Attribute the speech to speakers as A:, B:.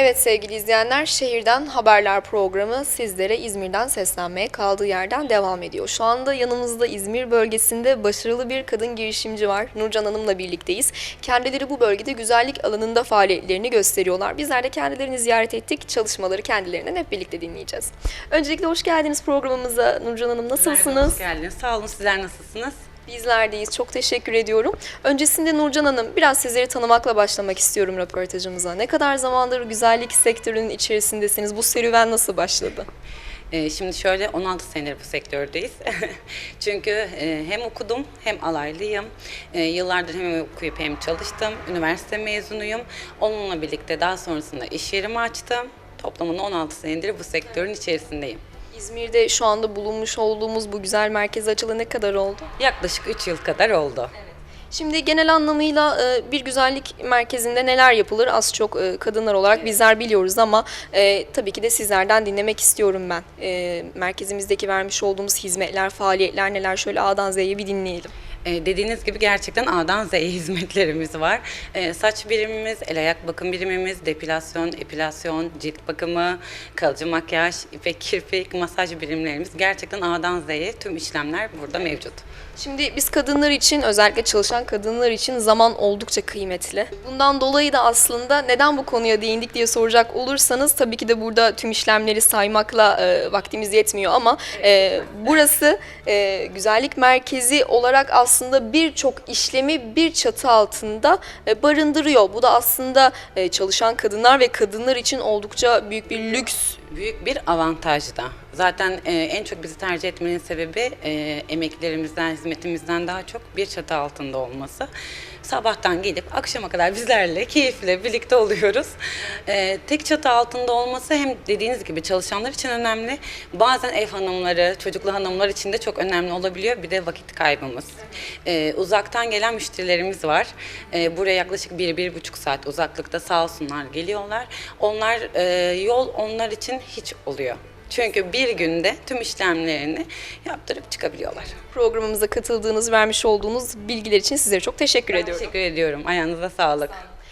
A: Evet sevgili izleyenler, Şehirden Haberler programı sizlere İzmir'den seslenmeye kaldığı yerden devam ediyor. Şu anda yanımızda İzmir bölgesinde başarılı bir kadın girişimci var. Nurcan Hanım'la birlikteyiz. Kendileri bu bölgede güzellik alanında faaliyetlerini gösteriyorlar. Bizler de kendilerini ziyaret ettik. Çalışmaları kendilerinden hep birlikte dinleyeceğiz. Öncelikle hoş geldiniz programımıza. Nurcan Hanım nasılsınız?
B: Hoş geldiniz. Sağ olun. Sizler nasılsınız?
A: Bizlerdeyiz. Çok teşekkür ediyorum. Öncesinde Nurcan Hanım biraz sizleri tanımakla başlamak istiyorum röportajımıza. Ne kadar zamandır güzellik sektörünün içerisindesiniz? Bu serüven nasıl başladı?
B: Ee, şimdi şöyle 16 senedir bu sektördeyiz. Çünkü e, hem okudum hem alaylıyım. E, yıllardır hem okuyup hem çalıştım. Üniversite mezunuyum. Onunla birlikte daha sonrasında iş yerimi açtım. Toplamında 16 senedir bu sektörün içerisindeyim.
A: İzmir'de şu anda bulunmuş olduğumuz bu güzel merkez açılı ne kadar oldu?
B: Yaklaşık 3 yıl kadar oldu.
A: Şimdi genel anlamıyla e, bir güzellik merkezinde neler yapılır az çok e, kadınlar olarak bizler biliyoruz ama e, tabii ki de sizlerden dinlemek istiyorum ben. Merkezimizdeki vermiş olduğumuz hizmetler, faaliyetler neler şöyle A'dan Z'ye bir dinleyelim.
B: Ee, dediğiniz gibi gerçekten A'dan Z'ye hizmetlerimiz var. Ee, saç birimimiz, el ayak bakım birimimiz, depilasyon, epilasyon, cilt bakımı, kalıcı makyaj, ipek kirpik, masaj birimlerimiz gerçekten A'dan Z'ye tüm işlemler burada mevcut.
A: Şimdi biz kadınlar için özellikle çalışan kadınlar için zaman oldukça kıymetli. Bundan dolayı da aslında neden bu konuya değindik diye soracak olursanız tabii ki de burada tüm işlemleri saymakla e, vaktimiz yetmiyor ama e, burası e, güzellik merkezi olarak aslında birçok işlemi bir çatı altında e, barındırıyor. Bu da aslında e, çalışan kadınlar ve kadınlar için oldukça büyük bir lüks.
B: Büyük bir avantaj da. Zaten e, en çok bizi tercih etmenin sebebi e, emeklerimizden, hizmetimizden daha çok bir çatı altında olması. Sabahtan gelip akşama kadar bizlerle keyifle birlikte oluyoruz. E, tek çatı altında olması hem dediğiniz gibi çalışanlar için önemli. Bazen ev hanımları, çocuklu hanımlar için de çok önemli olabiliyor. Bir de vakit kaybımız. E, uzaktan gelen müşterilerimiz var. E, buraya yaklaşık bir, bir buçuk saat uzaklıkta sağ olsunlar geliyorlar. Onlar e, yol onlar için hiç oluyor. Çünkü bir günde tüm işlemlerini yaptırıp çıkabiliyorlar.
A: Programımıza katıldığınız, vermiş olduğunuz bilgiler için sizlere çok teşekkür ediyorum.
B: Teşekkür ediyorum. Ayağınıza sağlık.